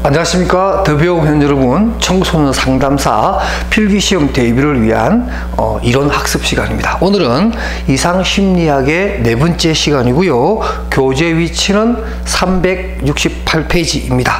안녕하십니까. 더비오현 여러분 청소년 상담사 필기시험 대비를 위한 어, 이론 학습 시간입니다. 오늘은 이상심리학의 네 번째 시간이고요. 교재 위치는 368페이지입니다.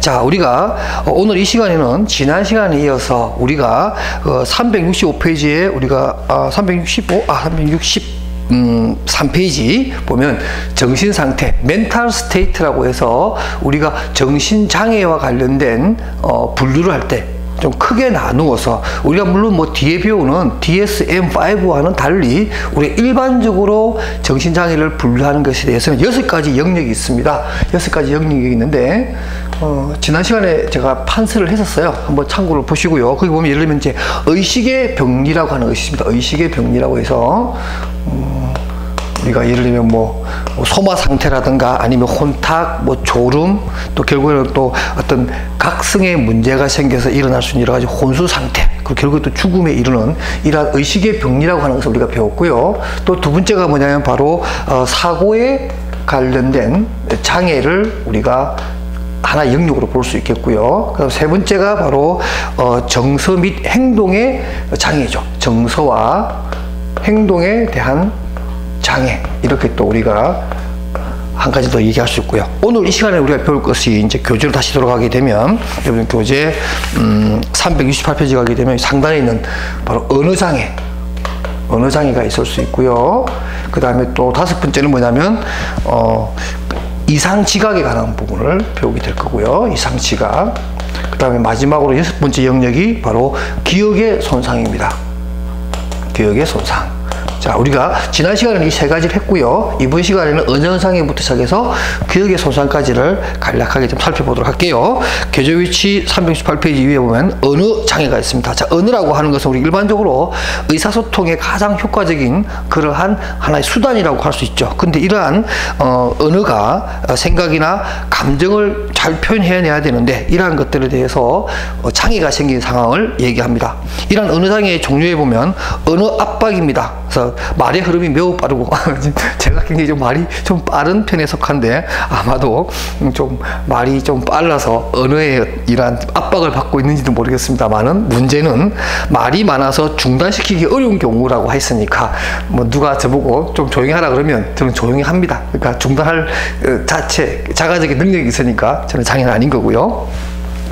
자 우리가 어, 오늘 이 시간에는 지난 시간에 이어서 우리가 어, 365페이지에 우리가 아, 365, 아, 360 음, 3페이지 보면 정신 상태, 멘탈 스테이트라고 해서 우리가 정신 장애와 관련된 어, 분류를 할때 좀 크게 나누어서 우리가 물론 뭐 뒤에 배우는 DSM-5와는 달리 우리 일반적으로 정신 장애를 분류하는 것에 대해서는 여섯 가지 영역이 있습니다. 여섯 가지 영역이 있는데 어, 지난 시간에 제가 판서를 했었어요. 한번 참고를 보시고요. 거기 보면 예를 들면 이제 의식의 병리라고 하는 것이 있습니다. 의식의 병리라고 해서 음, 우리가 예를 들면 뭐, 뭐 소마 상태라든가 아니면 혼탁, 뭐 졸음, 또 결국에는 또 어떤 각성의 문제가 생겨서 일어날 수 있는 여러 가지 혼수 상태, 그리고 결국에 또 죽음에 이르는 이러한 의식의 병리라고 하는 것을 우리가 배웠고요. 또 두 번째가 뭐냐면 바로 어, 사고에 관련된 장애를 우리가 하나 영역으로 볼 수 있겠고요. 그럼 세 번째가 바로 어, 정서 및 행동의 장애죠. 정서와 행동에 대한 장애 이렇게 또 우리가 한 가지 더 얘기할 수 있고요. 오늘 이 시간에 우리가 배울 것이 이제 교재로 다시 돌아가게 되면 여러분 교재 음, 368페이지 가게 되면 상단에 있는 바로 언어 장애 언어 장애가 있을 수 있고요. 그 다음에 또 다섯 번째는 뭐냐면 어, 이상 지각에 관한 부분을 배우게 될 거고요. 이상 지각. 그 다음에 마지막으로 여섯 번째 영역이 바로 기억의 손상입니다. 기억의 손상. 자, 우리가 지난 시간에는 이 세 가지를 했고요. 이번 시간에는 언어상에부터 시작해서 기억의 손상까지를 간략하게 좀 살펴보도록 할게요. 교재 위치 368페이지 위에 보면 언어 장애가 있습니다. 자, 언어라고 하는 것은 우리 일반적으로 의사소통에 가장 효과적인 그러한 하나의 수단이라고 할 수 있죠. 근데 이러한 어, 언어가 생각이나 감정을 잘 표현해내야 되는데 이러한 것들에 대해서 어, 장애가 생긴 상황을 얘기합니다. 이러한 언어 장애의 종류에 보면 언어 압박입니다. 그래서 말의 흐름이 매우 빠르고 제가 굉장히 좀 말이 좀 빠른 편에 속한데 아마도 좀 말이 좀 빨라서 언어에 이러한 압박을 받고 있는지도 모르겠습니다만은 문제는 말이 많아서 중단시키기 어려운 경우라고 했으니까 뭐 누가 저보고 좀 조용히 하라 그러면 저는 조용히 합니다. 그러니까 중단할 어, 자체 자가적인 능력이 있으니까 저는 장애는 아닌 거고요.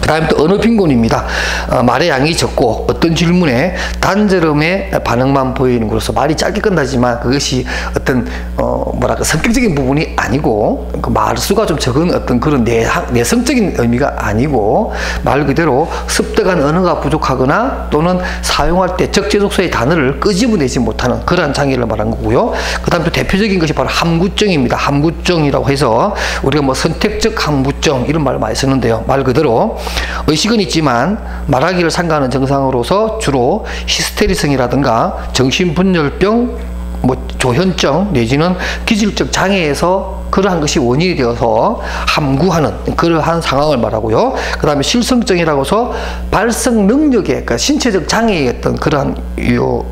그 다음에 또 언어 빈곤입니다. 어, 말의 양이 적고 어떤 질문에 단절음의 반응만 보이는 것으로서 말이 짧게 끝나지만 그것이 어떤 어 뭐랄까 성격적인 부분이 아니고 그 말수가 좀 적은 어떤 그런 내, 내성적인 의미가 아니고 말 그대로 습득한 언어가 부족하거나 또는 사용할 때 적재적소의 단어를 끄집어내지 못하는 그러한 장애를 말한 거고요. 그 다음 또 대표적인 것이 바로 함구증입니다. 함구증이라고 해서 우리가 뭐 선택적 함구증 이런 말을 많이 쓰는데요. 말 그대로 의식은 있지만 말하기를 상가하는 증상으로서 주로 히스테리성이라든가 정신분열병, 뭐 조현증 내지는 기질적 장애에서 그러한 것이 원인이 되어서 함구하는 그러한 상황을 말하고요. 그 다음에 실성증이라고 해서 발성 능력의 그러니까 신체적 장애의 어떤 그러한 요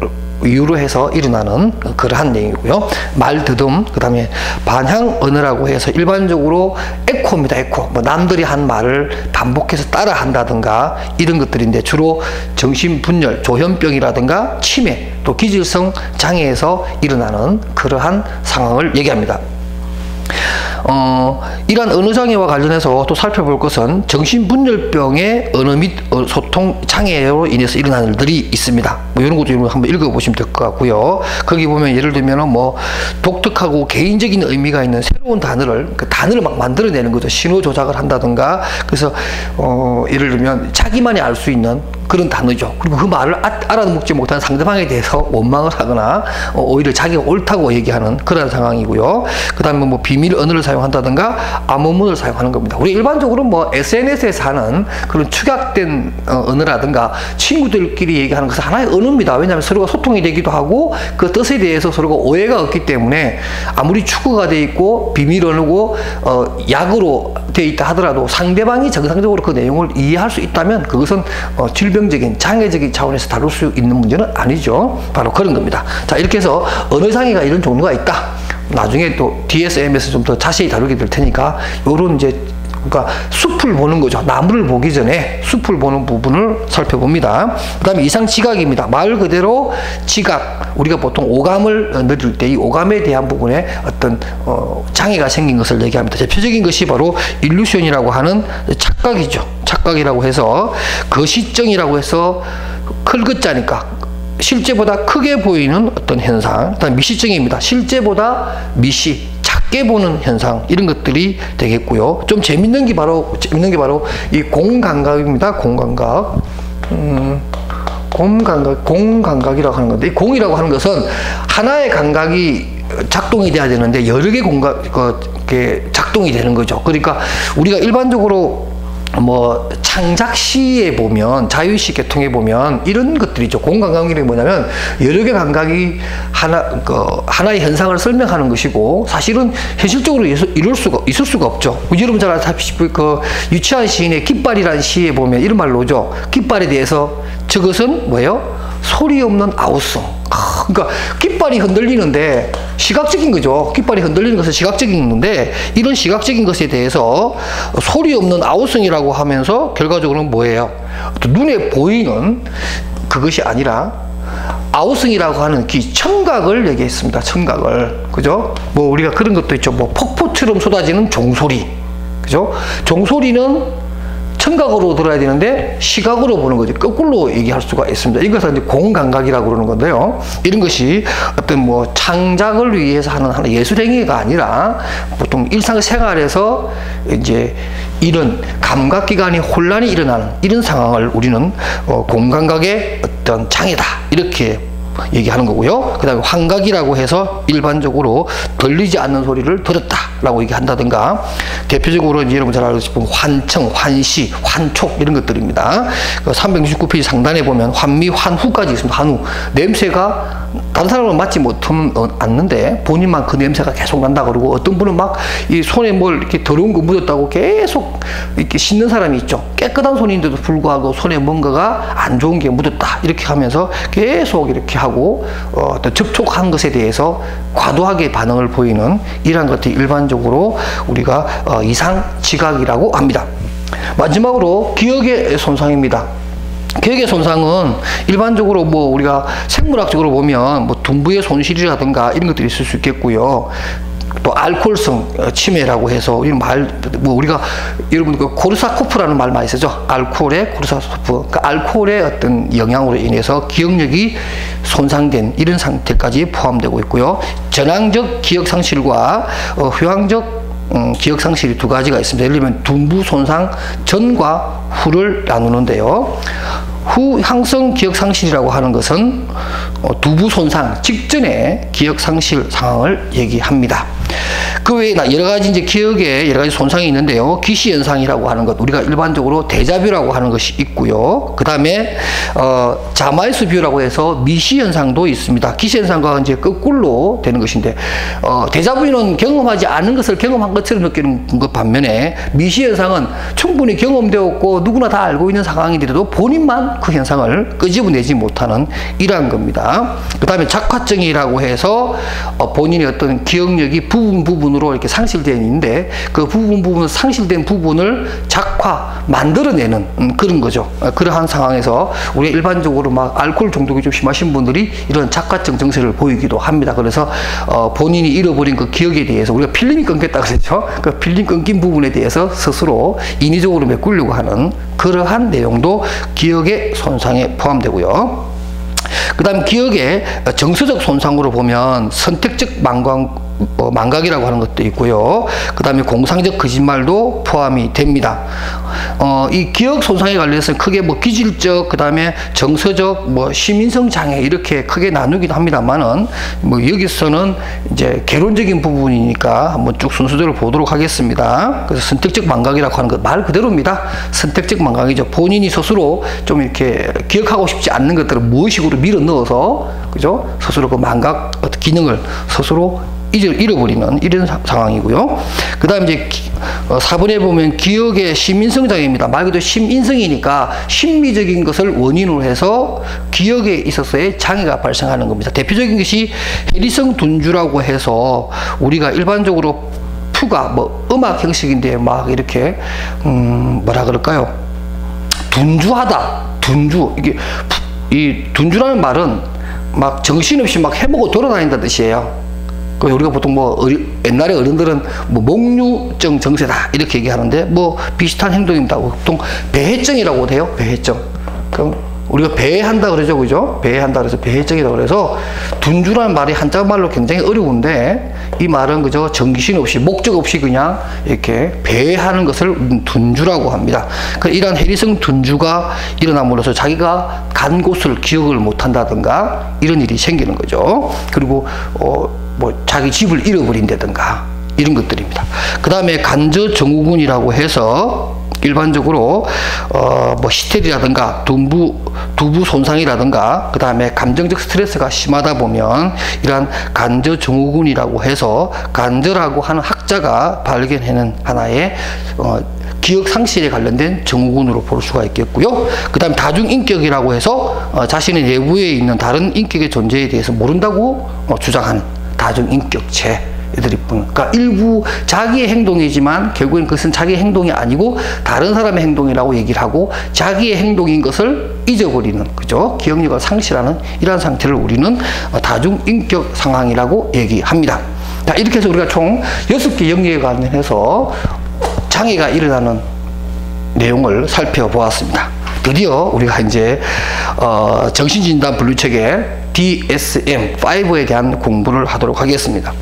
이유로 해서 일어나는 그러한 내용이고요. 말 더듬, 그 다음에 반향 언어라고 해서 일반적으로 에코입니다. 에코. 뭐 남들이 한 말을 반복해서 따라 한다든가 이런 것들인데 주로 정신분열, 조현병이라든가 치매, 또 기질성 장애에서 일어나는 그러한 상황을 얘기합니다. 어, 이러한 언어장애와 관련해서 또 살펴볼 것은 정신분열병의 언어 및 어, 소통 장애로 인해서 일어나는 일들이 있습니다. 뭐 이런 것도 한번 읽어보시면 될 것 같고요. 거기 보면 예를 들면 뭐 독특하고 개인적인 의미가 있는 새로운 단어를 그 단어를 막 만들어내는 거죠. 신호 조작을 한다든가 그래서 어, 예를 들면 자기만이 알 수 있는 그런 단어죠. 그리고 그 말을 아, 알아먹지 못한 상대방에 대해서 원망을 하거나 어, 오히려 자기가 옳다고 얘기하는 그런 상황이고요. 그 다음에 뭐 비밀 언어를 사용한다든가 암호문을 사용하는 겁니다. 우리 일반적으로 뭐 SNS에서 하는 그런 축약된 어, 언어라든가 친구들끼리 얘기하는 것은 하나의 언어입니다. 왜냐하면 서로가 소통이 되기도 하고 그 뜻에 대해서 서로가 오해가 없기 때문에 아무리 축구가 돼 있고 비밀 언어고 어, 약으로 돼 있다 하더라도 상대방이 정상적으로 그 내용을 이해할 수 있다면 그것은 어, 질병 질병적인 장애적인 차원에서 다룰 수 있는 문제는 아니죠. 바로 그런 겁니다. 자 이렇게 해서 언어 장애가 이런 종류가 있다. 나중에 또 DSM에서 좀 더 자세히 다루게 될 테니까 이런 이제 그러니까 숲을 보는 거죠. 나무를 보기 전에 숲을 보는 부분을 살펴봅니다. 그 다음에 이상 지각입니다. 말 그대로 지각. 우리가 보통 오감을 느낄 때 이 오감에 대한 부분에 어떤 어, 장애가 생긴 것을 얘기합니다. 대표적인 것이 바로 일루션이라고 하는 착각이죠. 착각이라고 해서 거시증이라고 해서 클것자니까 실제보다 크게 보이는 어떤 현상. 그다음 미시증입니다. 실제보다 미시 작게 보는 현상 이런 것들이 되겠고요. 좀 재밌는 게 바로 재밌는 게 바로 이 공감각입니다. 공감각. 음, 공감각, 공감각이라고 하는 건데 이 공이라고 하는 것은 하나의 감각이 작동이 돼야 되는데 여러 개 공각 그, 작동이 되는 거죠. 그러니까 우리가 일반적으로 뭐 창작 시에 보면 자유시 계통에 보면 이런 것들이죠. 공감각이 뭐냐면 여러 개 감각이 하나 그 하나의 현상을 설명하는 것이고 사실은 현실적으로 이룰 수가 있을 수가 없죠. 여러분 잘 아시다시피 그 유치한 시인의 깃발이라는 시에 보면 이런 말로 오죠. 깃발에 대해서 저것은 뭐예요? 소리 없는 아우성. 그러니까 깃발이 흔들리는데 시각적인 거죠. 깃발이 흔들리는 것은 시각적인 건데 이런 시각적인 것에 대해서 소리 없는 아우성이라고 하면서 결과적으로는 뭐예요? 눈에 보이는 그것이 아니라 아우성이라고 하는 기 청각을 얘기했습니다. 청각을 그죠? 뭐 우리가 그런 것도 있죠. 뭐 폭포처럼 쏟아지는 종소리 그죠? 종소리는 청각으로 들어야 되는데 시각으로 보는 거지 거꾸로 얘기할 수가 있습니다. 이것은 이제 공감각이라고 그러는 건데요. 이런 것이 어떤 뭐 창작을 위해서 하는 하나 예술행위가 아니라 보통 일상생활에서 이제 이런 감각기관이 혼란이 일어나는 이런 상황을 우리는 어, 공감각의 어떤 장애다 이렇게 얘기하는 거고요. 그 다음에 환각이라고 해서 일반적으로 들리지 않는 소리를 들었다 라고 얘기한다든가 대표적으로 여러분 잘 알고 싶은 환청, 환시, 환촉 이런 것들입니다. 369페이지 그 상단에 보면 환미, 환후까지 있습니다. 환후. 냄새가 다른 사람은 맡지 못하면 않는데 본인만 그 냄새가 계속 난다 그러고 어떤 분은 막 이 손에 뭘 이렇게 더러운 거 묻었다고 계속 이렇게 씻는 사람이 있죠. 깨끗한 손인데도 불구하고 손에 뭔가가 안 좋은 게 묻었다. 이렇게 하면서 계속 이렇게 하고 어, 접촉한 것에 대해서 과도하게 반응을 보이는 이러한 것들이 일반 적으로 우리가 어, 이상 지각이라고 합니다. 마지막으로 기억의 손상입니다. 기억의 손상은 일반적으로 뭐 우리가 생물학적으로 보면 뭐 둔부의 손실이라든가 이런 것들이 있을 수 있겠고요. 또 알코올성 어, 치매라고 해서 말뭐 우리가 여러분 그 코르사코프라는 말 많이 쓰죠. 알코올의 코르사코프. 그 알코올의 어떤 영향으로 인해서 기억력이 손상된 이런 상태까지 포함되고 있고요. 전황적 기억 상실과 어, 휴황적 음, 기억 상실이 두 가지가 있습니다. 예를 들면 둔부 손상 전과 후를 나누는데요. 후향성 기억 상실이라고 하는 것은 어, 두부 손상 직전의 기억 상실 상황을 얘기합니다. 그 외에 여러 가지 이제 기억에 여러 가지 손상이 있는데요. 기시 현상이라고 하는 것 우리가 일반적으로 대자뷰라고 하는 것이 있고요. 그 다음에 어, 자마이스 뷰라고 해서 미시 현상도 있습니다. 기시 현상과 이제 거꾸로 되는 것인데 어, 대자뷰는 경험하지 않은 것을 경험한 것처럼 느끼는 것 반면에 미시 현상은 충분히 경험되었고 누구나 다 알고 있는 상황인데도 본인만 그 현상을 끄집어내지 못하는 이러한 겁니다. 그 다음에 작화증이라고 해서 어, 본인의 어떤 기억력이 부분 부분 으로 이렇게 상실되어 있는데 그 부분 부분 상실된 부분을 작화 만들어내는 음, 그런 거죠. 어, 그러한 상황에서 우리 일반적으로 막 알코올 중독이 좀 심하신 분들이 이런 작화증 증세를 보이기도 합니다. 그래서 어, 본인이 잃어버린 그 기억에 대해서 우리가 필름이 끊겼다 그랬죠. 그 필름 끊긴 부분에 대해서 스스로 인위적으로 메꾸려고 하는 그러한 내용도 기억의 손상에 포함되고요. 그 다음 기억의 정서적 손상으로 보면 선택적 망광 뭐 망각이라고 하는 것도 있고요. 그 다음에 공상적 거짓말도 포함이 됩니다. 어, 이 기억 손상에 관련해서 크게 뭐 기질적, 그 다음에 정서적, 뭐 시민성 장애 이렇게 크게 나누기도 합니다만은 뭐 여기서는 이제 개론적인 부분이니까 한번 쭉 순서대로 보도록 하겠습니다. 그래서 선택적 망각이라고 하는 것 말 그대로입니다. 선택적 망각이죠. 본인이 스스로 좀 이렇게 기억하고 싶지 않는 것들을 무의식으로 밀어 넣어서 그죠? 스스로 그 망각 기능을 스스로 잃어버리는 이런 상황이고요. 그 다음 이제 4번에 어, 보면 기억의 심인성장애입니다. 말 그대로 심인성이니까 심미적인 것을 원인으로 해서 기억에 있어서의 장애가 발생하는 겁니다. 대표적인 것이 해리성 둔주라고 해서 우리가 일반적으로 투가 뭐 음악 형식인데 막 이렇게 음 뭐라 그럴까요? 둔주하다, 둔주 이게 이 둔주라는 말은 막 정신없이 막 해보고 돌아다닌다 뜻이에요. 그 우리가 보통 뭐 옛날에 어른들은 뭐 목류증 정세다 이렇게 얘기하는데 뭐 비슷한 행동입니다. 보통 배해증이라고 해요. 배해증. 그럼 우리가 배한다 그러죠, 그죠? 배한다 그래서 배해증이라고 그래서 둔주라는 말이 한자 말로 굉장히 어려운데 이 말은 그저 정신 없이 목적 없이 그냥 이렇게 배하는 것을 둔주라고 합니다. 그 이러한 해리성 둔주가 일어남으로써 자기가 간 곳을 기억을 못한다든가 이런 일이 생기는 거죠. 그리고 어, 뭐 자기 집을 잃어버린다든가 이런 것들입니다. 그 다음에 간저 정후군이라고 해서 일반적으로 어 뭐 시텔이라든가 두부 두부 손상이라든가 그 다음에 감정적 스트레스가 심하다 보면 이러한 간저 증후군이라고 해서 간저라고 하는 학자가 발견해낸 하나의 어 기억 상실에 관련된 증후군으로 볼 수가 있겠고요. 그 다음 다중 인격이라고 해서 어 자신의 내부에 있는 다른 인격의 존재에 대해서 모른다고 어 주장하는 다중인격체 애들이 그러니까 일부 자기의 행동이지만 결국엔 그것은 자기의 행동이 아니고 다른 사람의 행동이라고 얘기를 하고 자기의 행동인 것을 잊어버리는 그죠? 기억력을 상실하는 이러한 상태를 우리는 다중인격 상황이라고 얘기합니다. 자 이렇게 해서 우리가 총 여섯 개 영역에 관련해서 장애가 일어나는 내용을 살펴보았습니다. 드디어 우리가 이제 어, 정신진단 분류체계 DSM-5에 대한 공부를 하도록 하겠습니다.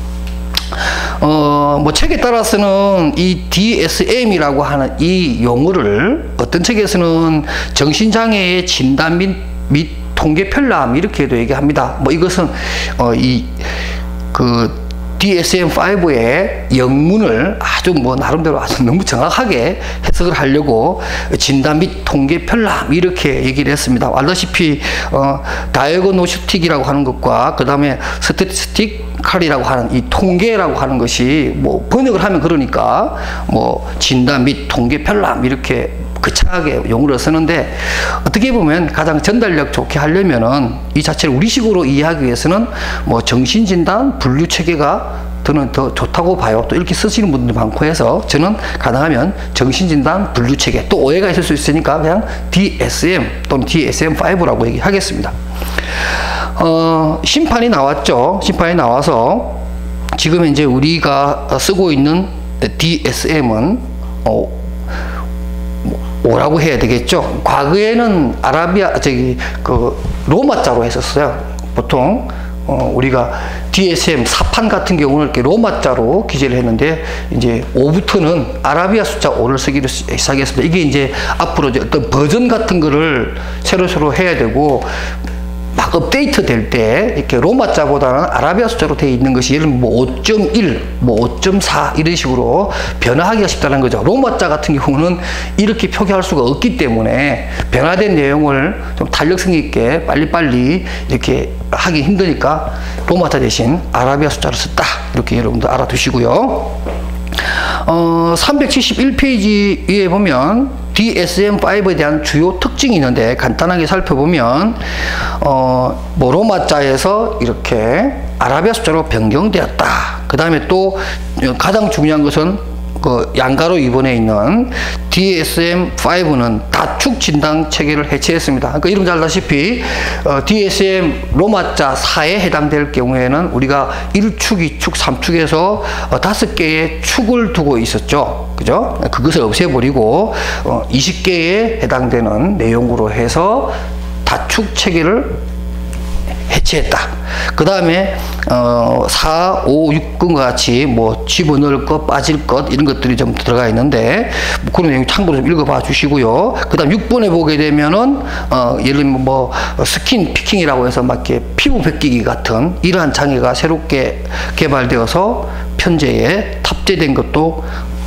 어, 뭐 책에 따라서는 이 DSM이라고 하는 이 용어를 어떤 책에서는 정신장애의 진단 및, 및 통계 편람 이렇게도 얘기합니다. 뭐 이것은 어, 이그 DSM-5의 영문을 아주 뭐 나름대로 아주 너무 정확하게 해석을 하려고 진단 및 통계 편람 이렇게 얘기를 했습니다. 알다시피 어, 다이어노스틱이라고 하는 것과 그 다음에 스태티스틱 칼이라고 하는 이 통계라고 하는 것이 뭐 번역을 하면 그러니까 뭐 진단 및 통계 편람 이렇게 거창하게 용어를 쓰는데 어떻게 보면 가장 전달력 좋게 하려면은 이 자체를 우리식으로 이해하기 위해서는 뭐 정신진단 분류 체계가 저는 더 좋다고 봐요. 또 이렇게 쓰시는 분들이 많고 해서 저는 가능하면 정신진단 분류 체계 또 오해가 있을 수 있으니까 그냥 DSM 또는 DSM5라고 얘기하겠습니다. 어, 심판이 나왔죠. 심판이 나와서 지금 이제 우리가 쓰고 있는 DSM은 어, 오라고 해야 되겠죠. 과거에는 아라비아 저기 그 로마자로 했었어요. 보통 어, 우리가 DSM 사판 같은 경우는 이렇게 로마자로 기재를 했는데 이제 5부터는 아라비아 숫자 5를 쓰기로 시작했습니다. 이게 이제 앞으로 어떤 버전 같은 거를 새로 새로 해야 되고 막 업데이트 될 때 이렇게 로마 자보다는 아라비아 숫자로 되어 있는 것이 예를 들면 뭐 5.1, 뭐 5.4 이런 식으로 변화하기가 쉽다는 거죠. 로마 자 같은 경우는 이렇게 표기할 수가 없기 때문에 변화된 내용을 좀 탄력성 있게 빨리빨리 이렇게 하기 힘드니까 로마 자 대신 아라비아 숫자를 썼다. 이렇게 여러분들 알아두시고요. 어, 371페이지에 보면 DSM-5에 대한 주요 특징이 있는데 간단하게 살펴보면 어, 모로마자에서 이렇게 아라비아 숫자로 변경되었다. 그 다음에 또 가장 중요한 것은 그 양가로 입원해 있는 DSM-5는 다축 진단 체계를 해체했습니다. 그러니까 이름 잘 알다시피 어, DSM 로마자 4에 해당될 경우에는 우리가 1축, 2축, 3축에서 어, 5개의 축을 두고 있었죠. 그죠? 그것을 없애버리고 어, 20개에 해당되는 내용으로 해서 다축 체계를 해체했다. 그 다음에 어, 4, 5, 6과 같이 뭐 집어넣을 것, 빠질 것 이런 것들이 좀 들어가 있는데 뭐 그런 내용 참고로 좀 읽어봐 주시고요. 그 다음 6번에 보게 되면은 어, 예를 들면 뭐 스킨 피킹이라고 해서 막 이렇게 피부 벗기기 같은 이러한 장애가 새롭게 개발되어서 편제에 탑재된 것도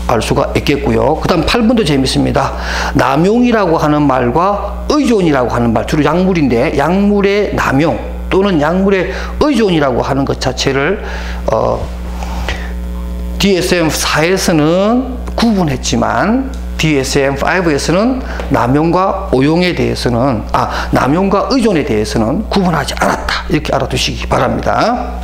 알 수가 있겠고요. 그 다음 8번도 재밌습니다. 남용이라고 하는 말과 의존이라고 하는 말, 주로 약물인데 약물의 남용, 또는 약물의 의존이라고 하는 것 자체를 어, DSM-4에서는 구분했지만 DSM-5에서는 남용과 오용에 대해서는 아 남용과 의존에 대해서는 구분하지 않았다 이렇게 알아두시기 바랍니다.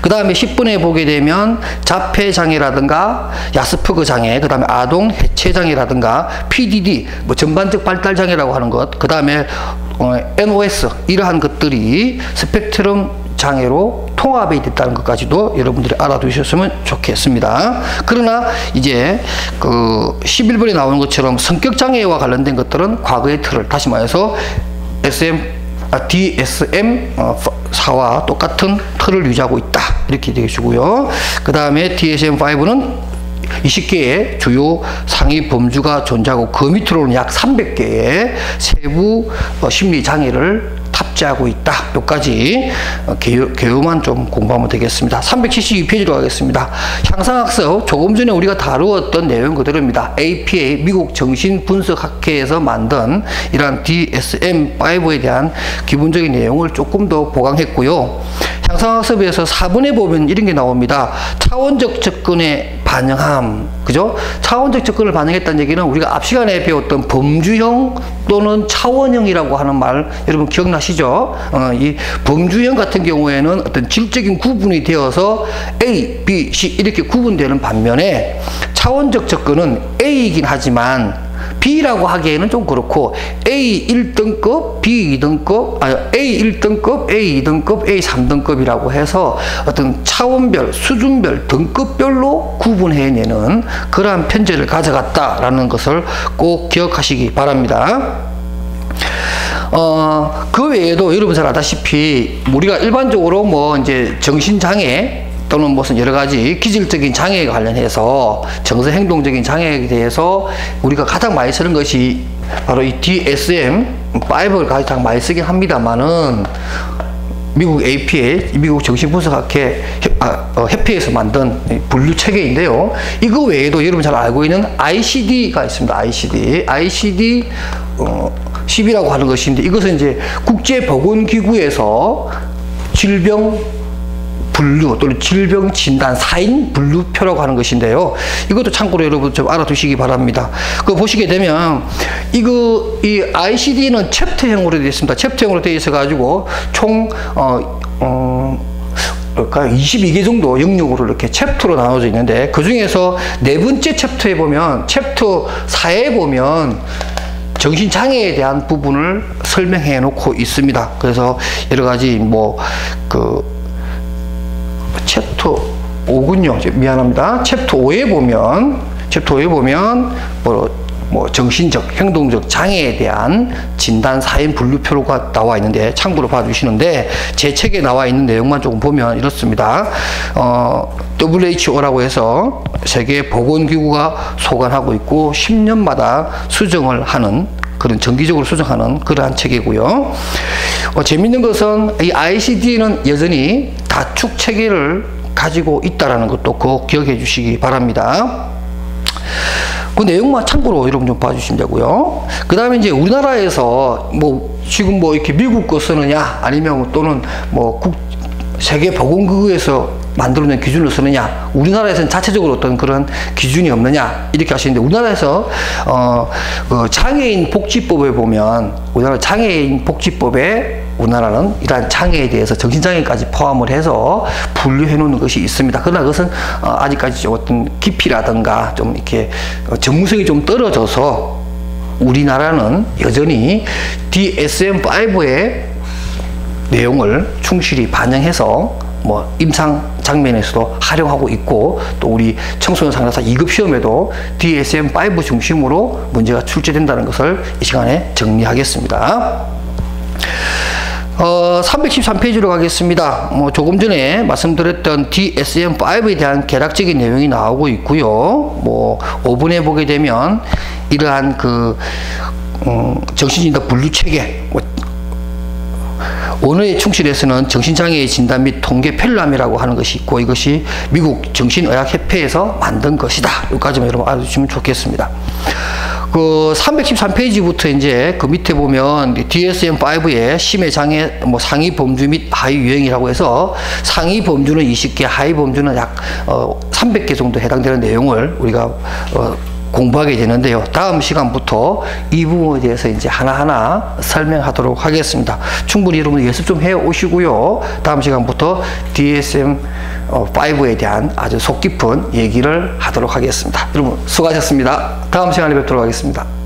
그 다음에 10분에 보게 되면 자폐 장애라든가 야스퍼그 장애, 그 다음에 아동 해체 장애라든가 PDD, 뭐 전반적 발달 장애라고 하는 것, 그 다음에 어, NOS 이러한 것들이 스펙트럼 장애로 통합이 됐다는 것까지도 여러분들이 알아두셨으면 좋겠습니다. 그러나 이제 그 11번에 나오는 것처럼 성격 장애와 관련된 것들은 과거의 틀을 다시 말해서 SM 아, DSM4와 어, 똑같은 틀을 유지하고 있다. 이렇게 되시고요. 그 다음에 DSM5는 20개의 주요 상위 범주가 존재하고 그 밑으로는 약 300개의 세부 어, 심리 장애를 탑재하고 있다. 여기까지 어, 개요, 개요 만 좀 공부하면 되겠습니다. 372페이지로 가겠습니다. 향상학습 조금 전에 우리가 다루었던 내용 그대로입니다. APA 미국 정신분석학회에서 만든 이러한 DSM-5에 대한 기본적인 내용을 조금 더 보강했고요. 향상학습에서 4번에 보면 이런 게 나옵니다. 차원적 접근의 반영함. 그죠? 차원적 접근을 반영했다는 얘기는 우리가 앞 시간에 배웠던 범주형 또는 차원형이라고 하는 말 여러분 기억나시죠? 어, 이 범주형 같은 경우에는 어떤 질적인 구분이 되어서 A, B, C 이렇게 구분되는 반면에 차원적 접근은 A이긴 하지만 B라고 하기에는 좀 그렇고 A 1등급, B 2등급, 아 A 1등급, A 2등급, A 3등급이라고 해서 어떤 차원별, 수준별, 등급별로 구분해내는 그러한 편제를 가져갔다라는 것을 꼭 기억하시기 바랍니다. 어, 그 외에도 여러분 잘 아다시피 우리가 일반적으로 뭐 이제 정신장애 또는 무슨 여러 가지 기질적인 장애에 관련해서 정서 행동적인 장애에 대해서 우리가 가장 많이 쓰는 것이 바로 이 DSM-5를 가장 많이 쓰긴 합니다만은 미국 APA, 미국 정신분석학회 아, 어, 협회에서 만든 분류 체계인데요. 이거 외에도 여러분 잘 알고 있는 ICD가 있습니다. ICD. ICD 어, 10이라고 하는 것인데 이것은 이제 국제보건기구에서 질병 분류 또는 질병 진단 사인 분류표라고 하는 것인데요. 이것도 참고로 여러분 좀 알아두시기 바랍니다. 그 보시게 되면 이거 이 ICD는 챕터형으로 되어 있습니다. 챕터형으로 되어 있어 가지고 총 어, 어, 22개 정도 영역으로 이렇게 챕터로 나눠져 있는데 그 중에서 네 번째 챕터에 보면 챕터 4에 보면 정신장애에 대한 부분을 설명해 놓고 있습니다. 그래서 여러 가지 뭐그 챕터 5군요. 미안합니다. 챕터 5에 보면, 챕터 5에 보면, 뭐, 뭐, 정신적, 행동적 장애에 대한 진단 사인 분류표가 나와 있는데, 참고로 봐주시는데, 제 책에 나와 있는 내용만 조금 보면 이렇습니다. 어, WHO라고 해서 세계 보건기구가 소관하고 있고, 10년마다 수정을 하는 그런 정기적으로 수정하는 그러한 책이고요. 어, 재밌는 것은 이 ICD는 여전히 다축 체계를 가지고 있다라는 것도 꼭 기억해 주시기 바랍니다. 그 내용만 참고로 여러분 좀 봐주시면 되고요. 그 다음에 이제 우리나라에서 뭐 지금 뭐 이렇게 미국 거 쓰느냐 아니면 또는 뭐 국, 세계보건기구에서 만들어낸 기준을 쓰느냐 우리나라에서는 자체적으로 어떤 그런 기준이 없느냐 이렇게 하시는데 우리나라에서 어, 그 장애인 복지법에 보면 우리나라 장애인 복지법에 우리나라는 이러한 장애에 대해서 정신장애까지 포함을 해서 분류해 놓는 것이 있습니다. 그러나 그것은 어, 아직까지 어떤 깊이라든가 좀 이렇게 어, 전문성이 좀 떨어져서 우리나라는 여전히 DSM-5의 내용을 충실히 반영해서 뭐 임상 장면에서도 활용하고 있고 또 우리 청소년 상담사 2급 시험에도 DSM-5 중심으로 문제가 출제된다는 것을 이 시간에 정리하겠습니다. 어, 313페이지로 가겠습니다. 뭐 조금 전에 말씀드렸던 DSM-5에 대한 개략적인 내용이 나오고 있고요. 뭐 5분에 보게 되면 이러한 그 음, 정신진단 분류 체계, 뭐 언어에 충실해서는 정신장애의 진단 및 통계 펠람이라고 하는 것이 있고 이것이 미국 정신의학협회에서 만든 것이다. 여기까지만 여러분 알아주시면 좋겠습니다. 그 313페이지부터 이제 그 밑에 보면 DSM-5의 심해 장애 뭐 상위 범주 및 하위 유형이라고 해서 상위 범주는 20개, 하위 범주는 약 어, 300개 정도 해당되는 내용을 우리가 어, 공부하게 되는데요. 다음 시간부터 이 부분에 대해서 이제 하나하나 설명하도록 하겠습니다. 충분히 여러분 연습 좀 해 오시고요. 다음 시간부터 DSM 5에 대한 아주 속 깊은 얘기를 하도록 하겠습니다. 여러분 수고하셨습니다. 다음 시간에 뵙도록 하겠습니다.